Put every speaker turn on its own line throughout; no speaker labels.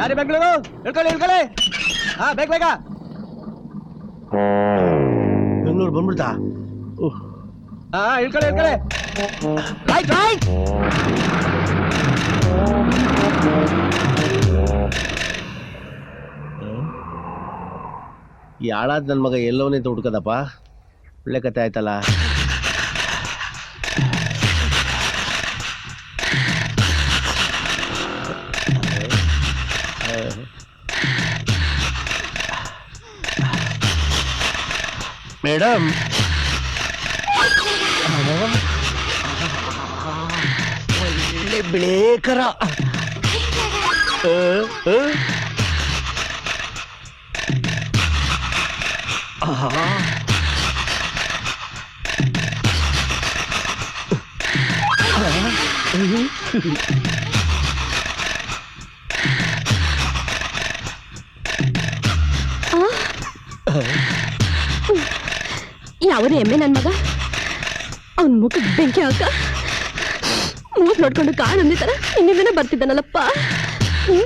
ಯಾರಿ ಬೆಂಗಳೂರು? ಇಳ್ಕೊಳ್ಳಿ ಇಳ್ಕೊಳ್ಳಿ. ಹಾ ಬೇಗ ಬೇಗ.
ಬೆಂಗಳೂರು ಬಂದ್ಬಿಡ್ತಾ?
ಹಾ ಇಳ್ಕೊಳ್ಳಿ ಇಳ್ಕೊಳ್ಳಿ. ರೈಟ್ ರೈಟ್
ಈ ಹಾಳಾದ ನನ್ನ ಮಗ ಎಲ್ಲವನ್ನೇ ಹುಡ್ಕದಪ್ಪ ಒಳ್ಳೆ ಕತೆ ಆಯ್ತಲ್ಲ? ಮೇಡಮ್ ಒಳ್ಳೆ ಬಿಳೇಕರ ಆ,
ಯಾವನೇ ಎಮ್ಮೆ ನನ್ನ ಮಗ? ಅವನ್ ಮುಖಕ್ಕೆ ಬೆಂಕಿ ಹಾಕ? ಮೂಗ್ ನೋಡ್ಕೊಂಡು ಕಾಣ್ ಅಂದಿತರ ಇನ್ನಿಂದನೇ ಬರ್ತಿದ್ದಾನಲ್ಲಪ್ಪ. ಏ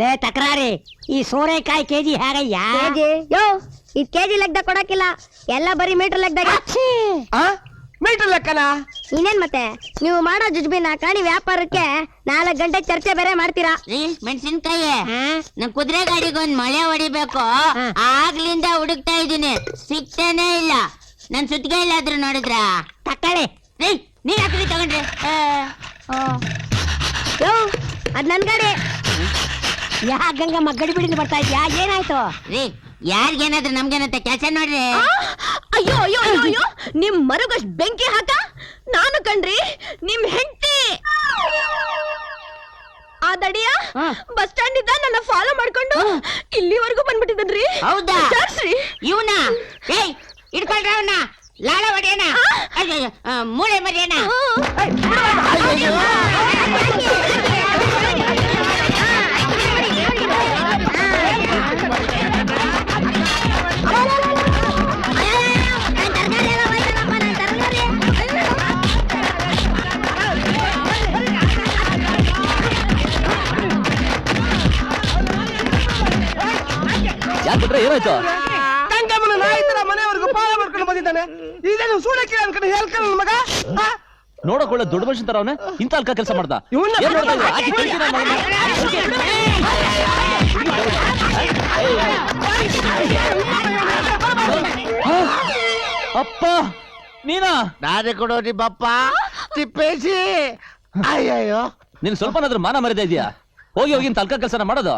ಲೇ ತಕರಾರಿ ಈ ಸೋರೆಕಾಯಿ ಕೆಜಿ ಹೇಗಯ್ಯ?
ಕೆಜಿ? ಯೋ ಇದ್ ಕೆಜಿ ಲೆಕ್ಕದಾಗ ಕೊಡಕ್ಕಿಲ್ಲ. ಎಲ್ಲ ಬರೀ ಮೀಟರ್ ಲೆಕ್ಕದಾಗ
ಆ? ಮೀಟರ್ ಲೆಕ್ಕನ?
ಇನ್ನೇನ್ ಮತ್ತೆ? ನೀವು ಮಾಡೋ ಜುಜ್ಬಿನ ಕಾಣಿ ವ್ಯಾಪಾರಕ್ಕೆ ನಾಲ್ಕು ಗಂಟೆ ಚರ್ಚೆ ಬೇರೆ ಮಾಡ್ತೀರಾ?
ಮೆಣಸಿನ್ಕಾಯಿ? ನಮ್ ಕುದುರೆ ಗಾಡಿಗೆ ಒಂದ್ ಮಳೆ ಹೊಡಿಬೇಕು. ಆಗ್ಲಿಂದ ಹುಡುಕ್ತಾ ಇದೀನಿ ಸಿಗ್ತಾನೆ ಇಲ್ಲ. ನನ್ ಸುತ್ತಿಗೆ ಇಲ್ಲಾದ್ರು ನೋಡಿದ್ರ? ತಕ್ಕಳೆ. ರೀ ಹಾಕಿ ತಗೊಂಡ್ರಿ.
ಯೋ ಅದ್ ನನ್ ಗಾಡಿ.
ಯಾ ಗಂಗಮ್ಮ ಗಡಿಬಿಡಿಂದ ಬಿಡಿದು ಬರ್ತಾ ಇದ್ಯಾ? ಏನಾಯ್ತು? ರೀ ಯಾರಿಗೇನಾದ್ರೂ ನಮ್ಗೇನಂತ ಕೆಲಸ ನೋಡ್ರಿ.
ಆ, ಅಯ್ಯೋ ಅಯ್ಯೋ ಅಯ್ಯೋ ಅಯ್ಯೋ ನಿಮ್ ಮರುಗಷ್ಟ್ ಬೆಂಕಿ ಹಾಕ? ನಾನು ಕಣ್ರಿ ನಿಮ್ ಹೆಂಡತಿ. ಆ ದಡಿಯ. ಬಸ್ ಸ್ಟ್ಯಾಂಡ್ ಇದ್ದ ನನ್ನ ಫಾಲೋ ಮಾಡ್ಕೊಂಡು ಇಲ್ಲಿವರೆಗೂ ಬಂದ್ಬಿಟ್ಟಿದ್ದನ್ರಿ.
ಹೌದಾ?
ವಿಚಾರ್ಸ್ರಿ.
ಇವನ? ಏಯ್ ಇಡ್ಕೊಳ್ರ ಅವನ. ಲಾಳ ಆ, ಮೂಳೆ ಮರಿಯೋಣ
ಯಾಕೆ ಏನಾಯ್ತು? ತಂಗಮ್ಮನ ನಾಯಿ ತರ ಮನೆವರೆಗೂ ಪಾಲ ಮಾಡ್ಕೊಂಡು ಬಂದಿದ್ದಾನೆ. ಇದೇನು ಸೂಳಕ್ಕೆ ಅನ್ಕೊಂಡು ಹೇಳ್ಕೊಂಡು ನನ್ನ ಮಗ. ಆ?
ನೋಡಕ್ ಒಳ್ಳೆ ದೊಡ್ಡ ಮನುಷ್ಯನ್ ತರ ಅವನೇ. ಇಂತ ಅಲ್ಕ ಕೆಲಸ ಮಾಡ್ದ.
ಇವ್ನ
ಏನ್ ನೋಡ್ತಾ ಇದ್ದೀರಾ? ಹಾಕಿ ಕಳ್ಸಿ ನನ್ನ ಮಗನ್ನ. ಆ, ಅಪ್ಪ ನೀನಾ?
ನಾನೇ ಕೊಡೋ ನಿಮ್ಮಪ್ಪ. ತಿಪ್ಪೇಸಿ ಅಯ್ಯಯ್ಯೋ.
ನಿನ್ ಸ್ವಲ್ಪನಾದ್ರೂ ಮಾನ ಮರ್ಯಾದೆ ಇದೆಯಾ? ಹೋಗಿ ಹೋಗಿ ಇಂತ ಅಲ್ಕ ಕೆಲಸನ ಮಾಡೋದು.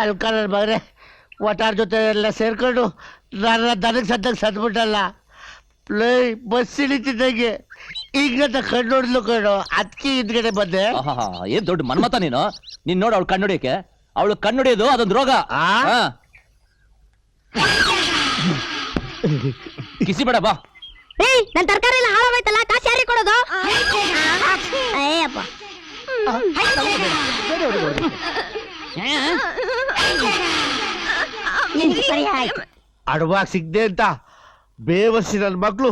ಅಲ್ಕಲ್ ಮಗನೇ. ಒಟ್ಟಾರ್ ಜೊತೆ ಎಲ್ಲ ಸೇರ್ಕೊಂಡು ನನ್ನ ದನಕ್ಕೆ ಸದ್ದಾಗ ಸದ್ಬಿಟ್ಟಲ್ಲ. ಪ್ಲೇ ಬಸ್ ಇಳಿತಿದ್ದಂಗೆ ಈಗ ಕಣ್ಣು ನೋಡಿದ್ಲು ಕಣ್ಣು ಅದಕ್ಕೆ ಹಿಂದ್ಗಡೆ ಬಂದೆ.
ಆಹಾಹಾ, ಏನ್ ದೊಡ್ಡ ಮನ್ಮತ ನೀನು? ನೀನ್ ನೋಡು ಅವಳು ಕಣ್ಣುಡಿಯಕ್ಕೆ ಅವಳು ಕಣ್ಣೊಡಿಯೋದು ಅದೊಂದು ರೋಗ.
ಆ?
ಕಿಸಿ ಬೇಡ ಬಾ.
ಏಯ್ ನನ್ ತರಕಾರಿ ಎಲ್ಲ ಹಾಳಾಗೋಯ್ತಲ್ಲ ಕಾಸು ಯಾರಿಗೆ ಕೊಡೋದು? ಅಯ್ಯಪ್ಪ
ನಿಂದು ಸರಿ ಆಯ್ತು.
ಅಡವಾಗ ಸಿಗ್ದೆ ಅಂತ. ಬೇವರ್ಸಿ ನನ್ನ ಮಕ್ಳು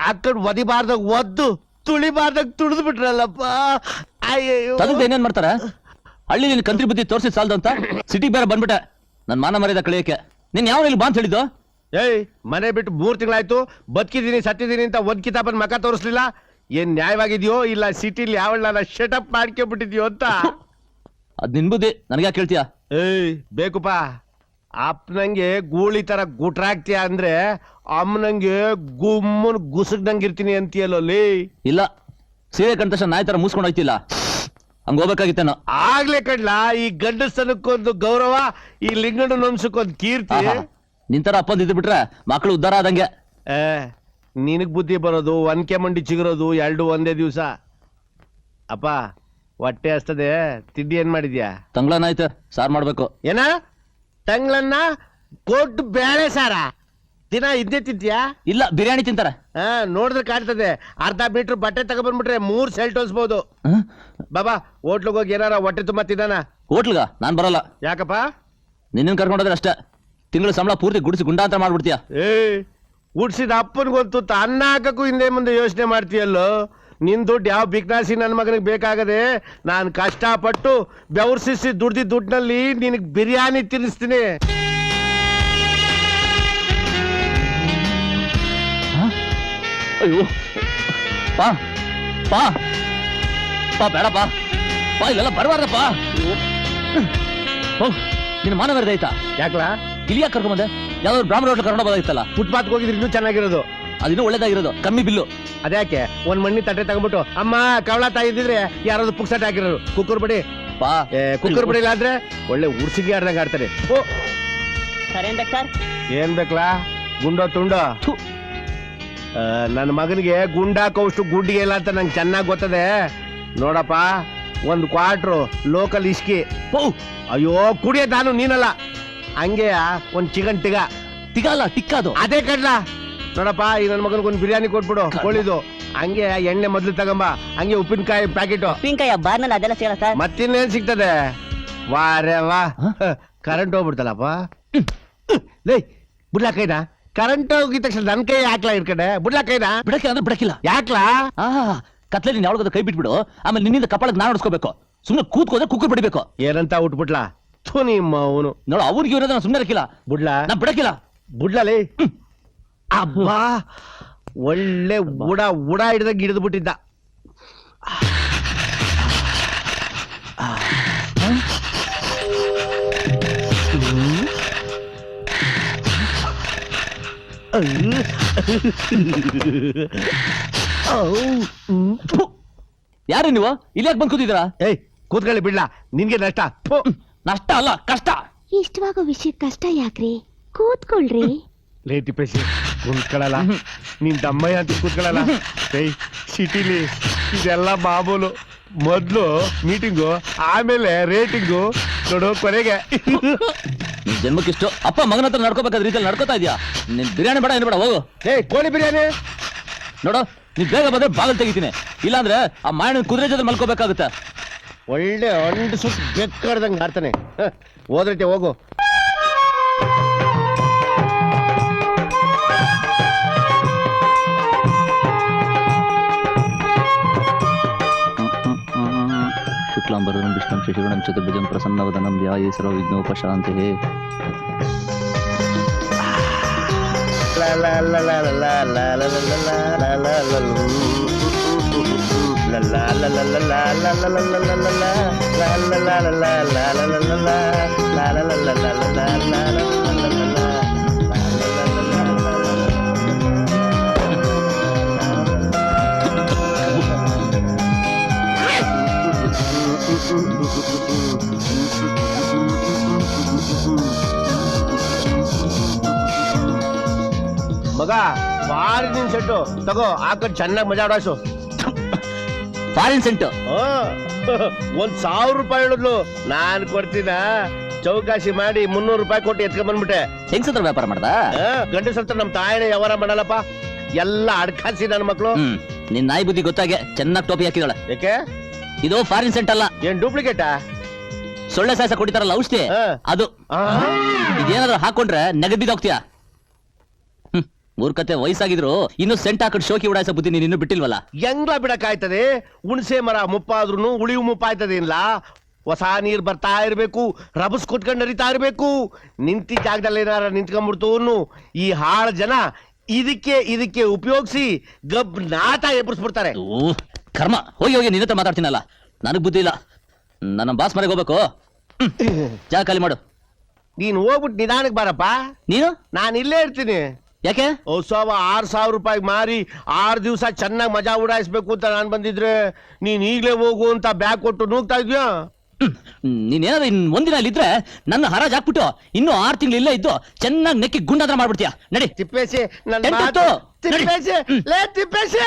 ಹಾಕೊಂಡು ಒದಿಬಾರ್ದಾಗ ಒದ್ದು ತುಳಿಬಾರ್ದಾಗ ತುಳಿದು ಬಿಟ್ರಲ್ಲಪ್ಪ. ಅಯ್ಯೋ
ತದಕ್ ಏನೇನ್ ಮಾಡ್ತಾರ? ಹಳ್ಳಿ ನಿನ್ ಕಂತ್ರಿ ಬುದ್ಧಿ ತೋರಿಸಿ ಸಾಲ್ದಂತ ಅಂತ ಸಿಟಿ ಬೇರೆ ಬಂದ್ಬಿಟ್ಟೆ. ನನ್ ಮಾನ ಮರ್ಯಾದ ಕಳಿಯಕ್ಕೆ. ನೀನ್ ಯಾವ ಇಲ್ಲಿ ಬಾ ಅಂತ ಹೇಳಿದ್ದು?
ಏಯ್ ಮನೆ ಬಿಟ್ಟು ಮೂರ್ ತಿಂಗಳಾಯ್ತು. ಬದುಕಿದೀನಿ ಸತ್ತಿದ್ದೀನಿ ಅಂತ ಒಂದ್ ಕಿತಾಬನ್ ಮಕ ತೋರಿಸ್ಲಿಲ್ಲ. ಏನ್ ನ್ಯಾಯವಾಗಿದ್ಯೋ ಇಲ್ಲ ಸಿಟಿಲಿ ಯಾವಳ ಶಟಪ್ ಮಾಡ್ಕೊಂಡ್ಬಿಟ್ಟಿದ್ಯೋ ಅಂತ.
ಅದ್ ನಿನ್ ಬುದ್ಧಿ. ನನ್ಗೆ ಯಾಕೆ ಕೇಳ್ತೀಯ?
ಏಯ್ ಬೇಕುಪ್ಪ ಅಪ್ಪನಂಗೆ ಗೂಳಿ ತರ ಗುಟ್ರಾಗ್ತೀಯ ಅಂದ್ರೆ ಅಮ್ಮನಂಗೆ ಗುಮ್ಮನ್ ಗುಸುಗ್ದಂಗೆ ಇರ್ತೀನಿ ಅಂತೀಯಲ್ಲಿ ಲೇ.
ಇಲ್ಲ ಸೀರೆ ಕಂಡ ತಕ್ಷಣ ನಾಯಿ ತರ ಮುಸ್ಕೊಂಡ್ ಹೋಗ್ತಿಲ್ಲ ಹಂಗ ಹೋಗ್ಬೇಕಾಗಿತ್ತೇನೋ.
ಆಗ್ಲೇ ಕಡ್ಲ ಈ ಗಂಡಸ್ತನಕ್ಕೊಂದು ಗೌರವ ಈ ಲಿಂಗಣ್ಣ ವಂಶಕ್ಕೊಂದು ಕೀರ್ತಿ.
ನಿಂತರ ಅಪ್ಪಂದು ಇದ್ದು ಬಿಟ್ರೆ ಮಕ್ಕಳು ಉದ್ಧಾರ ಆದಂಗೆ.
ಏ ನಿನಗ್ ಬುದ್ಧಿ ಬರೋದು ಒನ್ಕೆ ಮಂಡಿ ಚಿಗಿರೋದು ಎರಡು ಒಂದೇ ದಿವಸ. ಅಪ್ಪ ಹೊಟ್ಟೆ ಹಸ್ತದೆ ತಿಂಡಿ ಏನ್ ಮಾಡಿದ್ಯಾ?
ತಂಗ್ಳನಾಯ್ತು ಸಾರ್ ಮಾಡ್ಬೇಕು.
ಏನ? ತಂಗ್ಳನ್ನ ಕೊಟ್ಟು ಬೇಳೆ ಸಾರ. ದಿನ ಇದ್ದೇ ತಿಂತೀಯಾ?
ಇಲ್ಲ ಬಿರಿಯಾನಿ ತಿಂತಾರ.
ಹಾ ನೋಡಿದ್ರೆ ಕಾಡ್ತದೆ ಅರ್ಧ ಮೀಟರ್ ಬಟ್ಟೆ ತಗೊಬಂದ್ಬಿಟ್ರೆ ಮೂರ್ ಸೆಲ್ಟ್ ಹೊಲ್ಸ್ಬೋದು ಬಾಬಾ ಹೋಟ್ಲಿಗೆ ಹೋಗಿ ಏನಾರ ಹೊಟ್ಟೆ ತುಂಬಾ ತಿನ್ನಾನ
ಹೋಟ್ಲ್ಗ? ನಾನ್ ಬರಲ್ಲ.
ಯಾಕಪ್ಪ?
ನಿನ್ನ ಕರ್ಕೊಂಡೋದ್ರೆ ಅಷ್ಟೇ. ತಿಂಗಳ ಸಂಬಳ ಪೂರ್ತಿ ಗುಡಿಸಿ ಗುಂಡಾಂತರ ಮಾಡ್ಬಿಡ್ತೀಯ?
ಏ ಉಡ್ಸಿದ ಅಪ್ಪನಿಗೊತ್ತು ಅನ್ನ ಹಾಕಕ್ಕೂ ಹಿಂದೆ ಮುಂದೆ ಯೋಚನೆ ಮಾಡ್ತೀಯಲ್ಲೋ? ನಿನ್ ದುಡ್ಡು ಯಾವ ಬಿಕ್ನಾಸಿ ನನ್ನ ಮಗನಿಗೆ ಬೇಕಾಗದೆ ನಾನು ಕಷ್ಟಪಟ್ಟು ಬೆವರ್ಸಿಸಿ ದುಡ್ದಿದ್ದ ದುಡ್ಡಿನಲ್ಲಿ ನಿನಗೆ ಬಿರಿಯಾನಿ ತಿನ್ನಿಸ್ತೀನಿ.
ಅಯ್ಯೋ. ಪಾ ಪಾ. ಪಾ ಬೇಡಪ್ಪ ಪಾ. ಇಲ್ಲೆಲ್ಲ ಬರಬಾರ್ದಪ್ಪ ಹೋಗ್ ನಿನ್ನ ಮಾನ ಆಯ್ತಾ?
ಯಾಕಲಾ?
ಇಲ್ಲಿ ಯಾಕೆ ಕರ್ಕೊಂಬಂದೆ ಯಾವ್ದಾದ್ರು ಬ್ರಾಹ್ಮಣ ಹೋಟ್ಲು ಕರ್ಕೊಂಡು ಹೋಗೋದಾಗಿತ್ತಲ್ಲ
ಫುಟ್ಪಾತ್ಗೆ ಹೋಗಿದ್ರೆ ಇನ್ನೂ ಚೆನ್ನಾಗಿರೋದು.
ಅದಿನ್ನೂ ಒಳ್ಳೇದಾಗಿರೋದು. ಕಮ್ಮಿ ಬಿಲ್ಲು.
ಅದ್ಯಾಕೆ? ಒಂದ್ ಮಣ್ಣಿ ತಟ್ಟೆ ತಗೊಂಡ್ಬಿಟ್ಟು ಅಮ್ಮ ಕವಳ ತಾಯಿ ಇದ್ದಿದ್ರೆ ಯಾರಾದ್ರು ಪುಕ್ಸಟ್ ಹಾಕಿರೋರು ಕುಕ್ಕರ್ ಬಿಡಿ.
ಪಾ
ಏ, ಕುಕ್ಕರ್ ಬಿಡಿ ಇಲ್ಲ ಅಂದ್ರೆ ಒಳ್ಳೆ ಉರ್ಸಿಗೆ ಆಡ್ದಂಗ ಆಡ್ತಾರೆ. ಓ.
ಸರ್
ಏನ್ ಬೇಕಲಾ? ಗುಂಡೋ ತುಂಡೋ?
ಥು.
ಆ, ನನ್ನ ಮಗನಿಗೆ ಗುಂಡಾಕೋಷ್ಟು ಗುಡ್ಡಿಗೆ ಇಲ್ಲ ಅಂತ ನಂಗೆ ಚೆನ್ನಾಗಿ ಗೊತ್ತದೆ. ನೋಡಪ್ಪ ಒಂದು ಕ್ವಾರ್ಟ್ರು ಲೋಕಲ್ ಇಸ್ಕಿ.
ಪೌ.
ಅಯ್ಯೋ ಕುಡಿಯ ನಾನು ನೀನಲ್ಲ. ಹಂಗೆ ಒಂದು ಚಿಕನ್ ಟಿಗ
ತಿಗ. ಟಿಕ್ಕದು ಟಿಕ್ಕ ಅದೇ
ಕಡ್ಲ. ನೋಡಪ್ಪ ಈ ನನ್ನ ಮಗನಿಗೆ ಒಂದು ಬಿರಿಯಾನಿ ಕೊಟ್ಬಿಡು. ಕೋಳಿದು. ಹಂಗೆ ಎಣ್ಣೆ ಮೊದ್ಲು ತಗೊಂಬ ಹಂಗೆ ಉಪ್ಪಿನಕಾಯಿ ಪ್ಯಾಕೆಟ್.
ಉಪ್ಪಿನಕಾಯಿ ಬಾರ್ನಲ್ಲಿ ಅದೆಲ್ಲ ಸಿಗಲ್ಲ ಸರ್.
ಮತ್ತಿನ್ನೇನ್ ಸಿಗ್ತದೆ? ವಾರೇ ವಾ ಕರೆಂಟ್ ಹೋಗ್ಬಿಡ್ತಲ್ಲಪ್ಪ. ಲೇ ಬುಡ್ಲಾ ಕೈದಾ ಕರೆಂಟ್ ಹೋಗಿದ ತಕ್ಷಣ ನನ್ನ ಕೈ ಹಾಕ್ಲಾ ಇರ್ಕಡೆ ಬುಡ್ಲಾ ಕೈದಾ
ಬಿಡಕ್ಕೆ ಅಂದ್ರೆ ಬಿಡಕ್ಕಿಲ್ಲ.
ಯಾಕ್ಲಾ?
ಆ ಕತ್ಲೆ ನೀನ್ ಯಾವಾಗ ಕೈ ಬಿಟ್ಬಿಡು. ಆಮೇಲೆ ನಿನ್ನಿಂದ ಕಪಾಳಕ್ಕೆ ನಾನು ಹೊಡ್ಸ್ಕೋಬೇಕು. ಸುಮ್ಮನೆ ಕೂತ್ಕೋದ್ರೆ ಕುಕ್ಕರ್ ಬಿಡಬೇಕು.
ಏನಂತ ಉಟ್ಬಿಟ್ಲಾ? ಥು ನಿಮ್ಮ ಅವನು.
ನೋಡು ಅವ್ರಿಗೆ ಇರೋದ ನಾನು ಸುಮ್ಮನೆ ಇರಕ್ಕಿಲ್ಲ.
ಬುಡ್ಲಾ?
ನಾ ಬಿಡಕ್ಕಿಲ್ಲ.
ಬುಡ್ಲಾ ಲೇ. ಅಬ್ಬಾ ಒಳ್ಳೆ ಉಡ ಉಡ ಹಿಡ್ದಂಗೆ ಹಿಡಿದು ಬಿಟ್ಟಿದ್ದ.
ಯಾರು ನೀವು? ಇಲ್ಲಿ ಯಾಕೆ ಬಂದು ಕೂತಿದ್ದೀರಾ?
ಏಯ್ ಕೂತ್ಕೊಳ್ಳಿ ಬಿಡ್ಲಾ ನಿನ್ಗೆ ನಷ್ಟ.
ನಷ್ಟ ಅಲ್ಲ ಕಷ್ಟ.
ಇಷ್ಟವಾಗೋ ವಿಷಯ ಕಷ್ಟ ಯಾಕ್ರಿ? ಕೂತ್ಕೊಳ್ರಿ.
ಲೇ ಪೇಸಿ ಕೂತ್ಕೊಳ್ಳಲ್ಲ. ನಿನ್ ತಮ್ಮಯ್ಯ ಅಂತ ಕೂತ್ಕೊಳ್ಳಲ್ಲ. ಏಯ್ ಸಿಟಿಲಿ ಇದೆಲ್ಲ ಮಾಮೂಲು ಮೊದ್ಲು ಮೀಟಿಂಗು ಆಮೇಲೆ ರೇಟಿಂಗು ನೋಡು ಕೊನೆಗೆ.
ನಿನ್ ಜನ್ಮಕ್ಕಿಷ್ಟು ಅಪ್ಪ ಮಗನ ಹತ್ರ ನಡ್ಕೋಬೇಕಾದ ರೀತಿಯಲ್ಲಿ ನಡ್ಕೋತಾ ಇದೆಯಾ? ನಿನ್ ಬಿರಿಯಾನಿ ಬೇಡ ಏನು ಬೇಡ ಹೋಗು.
ಏಯ್ ಕೋಳಿ ಬಿರಿಯಾನಿ.
ನೋಡು ನೀನ್ ಬೇಗ ಬಂದ್ರೆ ಬಾಗಿಲು ತೆಗಿತೀನಿ. ಇಲ್ಲಾಂದ್ರೆ ಆ ಮಾಯನ ಕುದುರೆ ಜೊತೆ ಮಲ್ಕೋಬೇಕಾಗುತ್ತೆ.
ಒಳ್ಳೆ ಅಂಡ್ ಸುಟ್ಟು ಬೆಕ್ಕಡ್ದಂಗೆ ಆಡ್ತಾನೆ. ಹೋದ್ರೈತೆ ಹೋಗು.
ಪಿಟಿಗಣಂ ಚತುರ್ಭುಜಂ ಪ್ರಸನ್ನ ವದನ ಸರ್ವ ವಿಘ್ನೋಪಶಾಂತಿ
ಮಗ ಬಾರಿ ನಿನ್ ಸೆಟ್ಟು ತಗೋ ಹಾಕೊಂಡು ಚೆನ್ನಾಗಿ ಮಜಾ ಆಡಾಸು
ಫಾರಿನ್ ಸೆಂಟ್
ಒಂದ್ ಸಾವಿರ ರೂಪಾಯಿ ಹೇಳಿದ್ಲು. ನಾನು ಕೊಡ್ತೀನ. ಚೌಕಾಸಿ ಮಾಡಿ ಮುನ್ನೂರು ರೂಪಾಯಿ ಕೊಟ್ಟು ಎತ್ಕೊಂಡ್ ಬಂದ್ಬಿಟ್ಟೆ.
ಹೆಂಗ್ಸತ್ರ ವ್ಯಾಪಾರ ಮಾಡ್ದ?
ಗಂಡಸ ಹತ್ರ ನಮ್ ತಾಯಿನ ವ್ಯವಹಾರ ಮಾಡಲ್ಲಪ್ಪ. ಎಲ್ಲ ಅಡ್ಕಾಸಿ ನನ್ನ ಮಕ್ಳು.
ಹ್ಮ್. ನಿನ್ ನಾಯಿ ಬುದ್ಧಿ ಗೊತ್ತಾಗೆ ಚೆನ್ನಾಗಿ ಟೋಪಿ ಹಾಕಿದಾಳೆ.
ಯಾಕೆ
ಇದು ಫಾರಿನ್ ಸೆಂಟ್ ಅಲ್ಲ.
ಏನ್ ಡೂಪ್ಲಿಕೇಟಾ?
ಸೊಳ್ಳೆ ಸಾಯಸ ಕೊಡಿತಾರಲ್ಲ ಔಷಧಿ. ಅದು. ಇದೇನಾದ್ರೂ ಹಾಕೊಂಡ್ರೆ ನೆಗದ್ ಹೋಗ್ತೀಯಾ ಹ್ಮ್ ಮೂರ್ಖತೆ ವಯಸ್ಸಾಗಿದ್ರು ಇನ್ನು ಸೆಂಟ್ ಹಾಕೊಂಡು ಶೋಕಿ ಉಡಾಯಿಸೋ ಬುದ್ಧಿ ನೀನು ಇನ್ನು ಬಿಟ್ಟಿಲ್ವಲ್ಲ?
ಹೆಂಗ್ಲ ಬಿಡಕ್ಕಾಯ್ತದೆ? ಹುಣಸೆ ಮರ ಮುಪ್ಪಾದ್ರೂ ಉಳಿವು ಮುಪ್ಪಾಯ್ತದೆ ಇಲ್ಲ ಹೊಸ ನೀರ್ ಬರ್ತಾ ಇರಬೇಕು ರಬಸ್ ಕೊಟ್ಕೊಂಡು ಹರಿತಾ ಇರಬೇಕು. ನಿಂತಿ ಜಾಗದಲ್ಲಿ ಏನಾರ ನಿಂತ್ಕೊಂಡ್ಬಿಡ್ತು ಈ ಹಾಳ ಜನ ಇದಕ್ಕೆ ಇದಕ್ಕೆ ಉಪಯೋಗಿಸಿ ಗಬ್ ನಾಟ ಎಬ್ಬರಿಸ್ಬಿಡ್ತಾರೆ
ಓ ಕರ್ಮ. ಹೋಗಿ ಹೋಗಿ ನಿನ್ನ ಹತ್ರ ಮಾತಾಡ್ತೀನಲ್ಲ. ನನಗ್ ಬುದ್ಧಿ ಇಲ್ಲ. ನನ್ನ ಬಾಸ್ ಮನೆಗೆ ಹೋಗ್ಬೇಕು. ಹ್ಮ್. ಜಾಗ ಖಾಲಿ ಮಾಡು.
ನೀನ್ ಹೋಗ್ಬಿಟ್ಟು ನಿಧಾನಕ್ಕೆ ಬಾರಪ್ಪ.
ನೀನು?
ನಾನು ಇಲ್ಲೇ ಇರ್ತೀನಿ.
ಯಾಕೆ?
ಹೊಸವ ಆರ್ ಸಾವಿರ ರೂಪಾಯಿ ಮಾರಿ ಆರ್ ದಿವಸ ಚೆನ್ನಾಗಿ ಮಜಾ ಉಡಾಯಿಸ್ಬೇಕು ಅಂತ ನಾನು ಬಂದಿದ್ರೆ ನೀನ್ ಈಗಲೇ ಹೋಗು ಅಂತ ಬ್ಯಾಗ್ ಕೊಟ್ಟು ನೂಗ್ತಾ ಇದ್ಯಾ.
ನೀನೇನಾದ್ರು ಇನ್ ಒಂದಿನ ಇಲ್ಲಿದ್ರೆ ನನ್ನ ಹರಾಜ್ ಹಾಕ್ಬಿಟ್ಟು ಇನ್ನು ಆರು ತಿಂಗಳು ಇಲ್ಲೇ ಇದ್ದು ಚೆನ್ನಾಗಿ ನೆಕ್ಕಿ ಗುಂಡಾದ್ರ ಮಾಡ್ಬಿಡ್ತೀಯ? ನಡಿ.
ತಿಪ್ಪೇಸಿ ನನ್ನ. ಮಾತು- ತಿಪ್ಪೇಸಿ ಲೇ ತಿಪ್ಪೇಸಿ